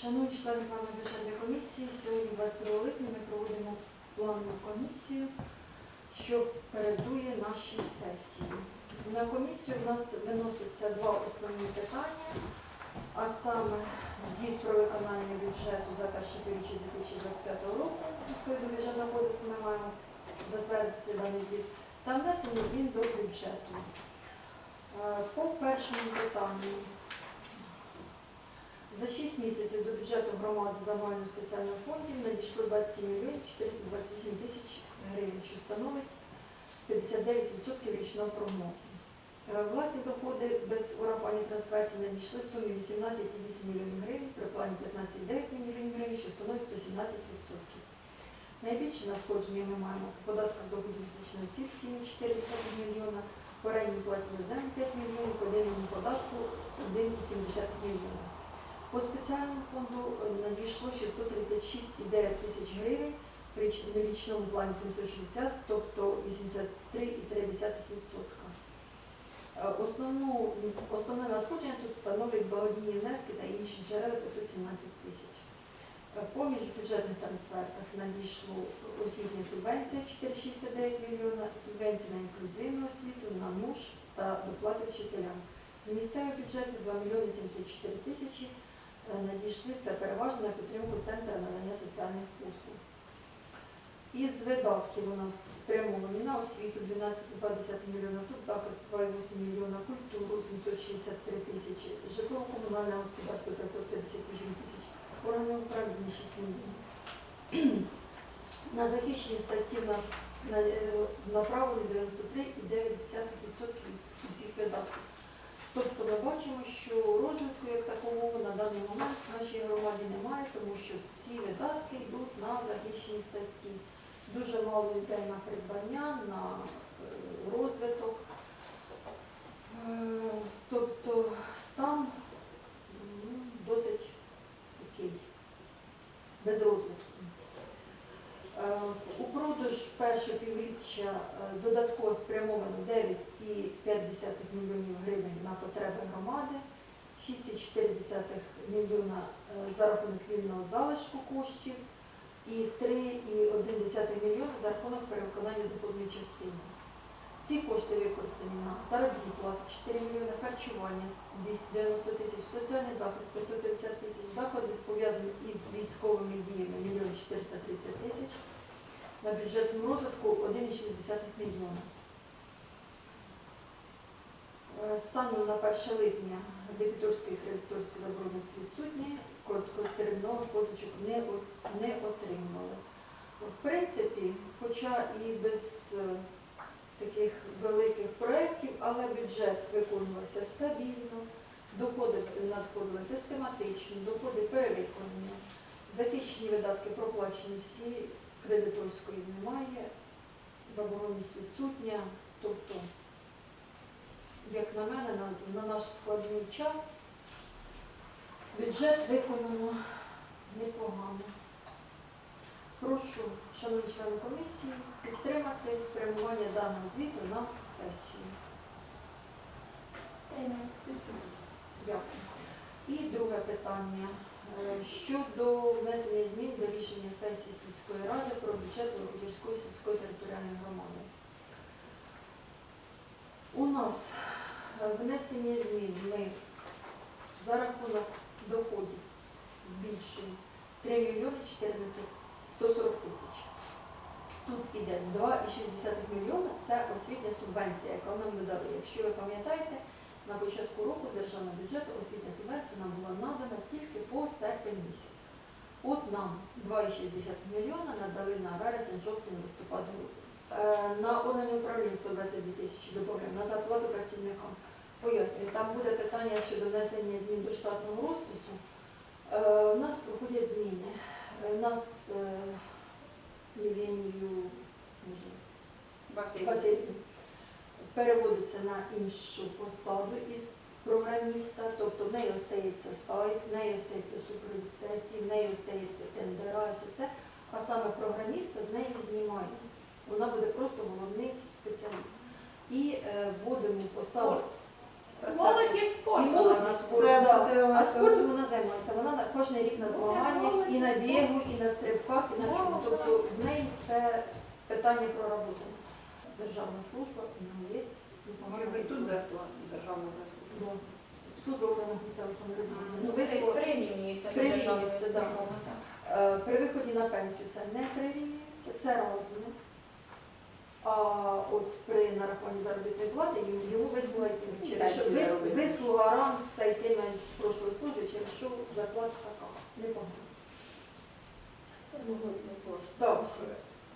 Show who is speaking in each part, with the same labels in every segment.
Speaker 1: Шановні члени планової бюджетної комісії, сьогодні 22 липня ми проводимо планову комісію, що передує нашій сесії. На комісію в нас виноситься два основні питання, а саме звіт про виконання бюджету за перше півріччя 2025 року. Відповідно бюджетного кодексу ми маємо затвердити даний звіт та внесення змін до бюджету. Е, По першому питанню за 6 місяців до бюджету громади загального спеціального фонду надійшло 27 мільйонів 428 тисяч гривень, що становить 59% річного прогнозу. Е, Власні доходи без урахування трансфертів надійшли в сумі 18,8 мільйонів гривень, при плані 15,9 мільйонів гривень, що становить 117%. Найбільше надходження ми маємо по податках доходів фізичних осіб 7,4 мільйона, по рентній платі за 5 мільйонів, по єдиному податку 1,7 мільйона. По спеціальному фонду е, надійшло 636,9 тисяч гривень, при річному плані 760, тобто 83,3%. Е, Основну, основне надходження тут становлять благодійні внески та інші джерела 517 тисяч. Е, По міжбюджетних трансфертах надійшло освітня субвенція 469 мільйона, субвенція на інклюзивну освіту, на НУШ та доплати вчителям. З місцевого бюджету 2 мільйони 74 тисячі надійшли, це переважно на підтримку Центру надання соціальних послуг. Із видатків у нас спрямовані на освіту 12,2 мільйона, соцзахист 2,8 мільйона, культуру 763 тисячі, житлово-комунальне господарство 558 тисяч, органи управління 6 мільйонів. На захищені статті в нас на- е, направлено 93,9% усіх видатків. Тобто ми бачимо, що розвитку як такового на даний момент в нашій громаді немає, тому що всі видатки йдуть на захищені статті. Дуже мало йде на придбання, на е, розвиток. Е, Тобто стан ну, досить такий без розвитку. Е, У продаж перше півріччя додатково спрямовано 9,5 мільйонів гривень на потреби громади, 6,4 мільйона е, за рахунок вільного залишку коштів і 3,1 мільйона за рахунок перевиконання доходної частини. Ці кошти використані на заробітні плати 4 мільйони, харчування 290 тисяч, соціальний захист 550 тисяч, заходи пов'язані із військовими діями 1 мільйон 430 тисяч, на бюджетному розвитку 1,6 мільйона. Е, Станом на 1 липня дебіторської і кредиторської заборгованості відсутні, короткотермінових позичок не, не отримали. В принципі, хоча і без е, таких великих проєктів, але бюджет виконувався стабільно, доходи надходили систематично, доходи перевиконані, захищені видатки проплачені всі, кредиторської немає, забороненість відсутня. Тобто, як на мене, на, на наш складний час бюджет виконано непогано. Прошу, шановні члени комісії, підтримати спрямування даного звіту на сесію. Дякую. І друге питання Е, щодо внесення змін до рішення сесії сільської ради про бюджет Локотівської сільської територіальної громади. У нас е, внесення змін ми за рахунок доходів збільшуємо 3 мільйони 14 140 тисяч. Тут іде 2,6 мільйона – це освітня субвенція, яка нам додали. Якщо ви пам'ятаєте, на початку року державного бюджету освітня субвенція нам була надана тільки по серпень місяць. От нам 2,6 мільйона надали на вересень, жовтень, листопад, грудень. Е, На органи управління 122 тисячі додаємо на зарплату працівникам. Пояснюю, там буде питання щодо внесення змін до штатного розпису. Е, У нас проходять зміни. Е, У нас е, Євгенію, Васильівну переводиться на іншу посаду із програміста, тобто в неї остається сайт, в неї остається сесії, в неї остається тендера, все це, а саме програміста з неї знімаємо. Вона буде просто головний спеціаліст. І е, вводимо посаду.
Speaker 2: Молодь є спорт.
Speaker 1: І молодь спорт,
Speaker 3: Це
Speaker 1: да.
Speaker 3: буде у
Speaker 1: А спортом вона займається. Вона на кожен рік на
Speaker 2: Ну,
Speaker 1: змаганнях, і на бігу, і на стрибках, і на
Speaker 2: Да,
Speaker 1: чому. Тобто в неї це питання проработане. Державна служба, в нього є.
Speaker 3: Може бути тут зарплата державного.
Speaker 1: Да. Служба органів місцевого самоврядування. Ну,
Speaker 2: Ну,
Speaker 1: висло-
Speaker 2: прирівнюється до
Speaker 1: Прирівнюється,
Speaker 2: державної
Speaker 1: да.
Speaker 2: службовця.
Speaker 1: Е, При виході на пенсію це не прирівнюється, це разом. А от при нарахуванні заробітної плати йому- вислуга через що вис- вислуга ран все йтиме з прошлої служби, через що зарплата така? Непогана. Так,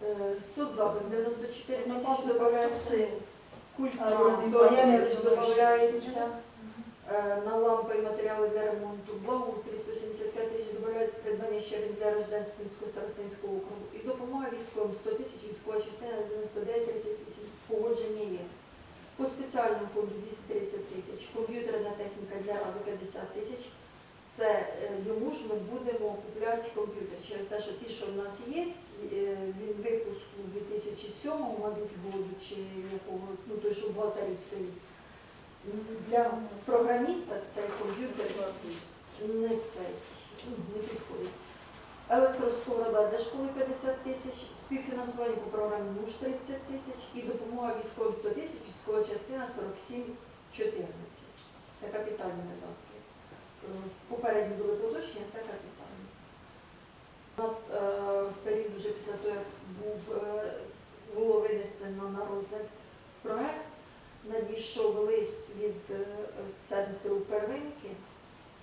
Speaker 1: е, суд запит 94
Speaker 3: Ну,
Speaker 1: тисяч додається, культура
Speaker 3: А,
Speaker 1: 40
Speaker 3: воєнне
Speaker 1: тисяч
Speaker 3: це
Speaker 1: додається. Е, На лампи і матеріали для ремонту, благоустрій 175 тисяч додається придбання щебень для Рождественського старостинського округу. І допомога військовим 100 тисяч, військова частина 99 30 тисяч, погодження є. По спеціальному фонду 230 тисяч, комп'ютерна техніка для ради 50 тисяч. Це е, йому ж ми будемо купляти комп'ютер через те, що ті, що в нас є, е, він випуску у 2007, мабуть, году, чи якого, ну той, що в бухгалтерії стоїть. Для програміста цей комп'ютер не цей, ну, не підходить. Електросковорода для школи 50 тисяч, співфінансування по програмі МУШ 30 тисяч і допомога військовим 100 тисяч, військова частина 47 14. Це капітальні видатки. Е, Попередні були поточні, це капітальні. У нас е, в період вже після того, як був, е, було винесено на розгляд проект, надійшов лист від центру первинки,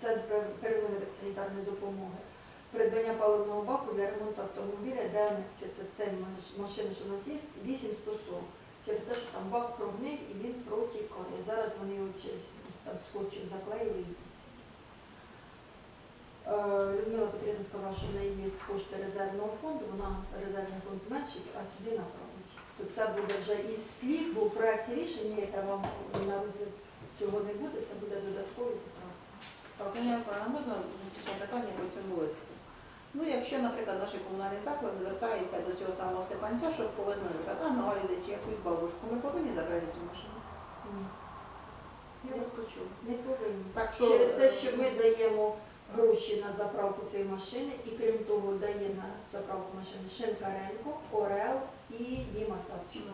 Speaker 1: центр пер- первинної санітарної допомоги, придбання паливного баку для ремонту автомобіля, де це цей маш- машина, що у нас є, 8140. Через те, що там бак прогнив і він протікає. Зараз вони його через там скотчем заклеїли. Е, Людмила Петрівна сказала, що в неї є кошти резервного фонду, вона резервний фонд зменшить, а сюди направить. То це буде вже із слів, бо в проєкті рішення, яке вам на розгляд цього не буде, це буде додаткові поправки. Так
Speaker 3: а можна ще питання по цьому листу? Ну, якщо, наприклад, наші комунальні заклади звертаються до цього самого Степанця, щоб повезли, аналізи чи якусь бабушку, ми повинні забрати цю машину.
Speaker 1: Ні,
Speaker 3: Я вас почула.
Speaker 1: не повинні.
Speaker 3: Так що
Speaker 1: Через те, що ми даємо гроші на заправку цієї машини, і крім того, дає на заправку машини Шинкаренко, Орел і Діма Савченко.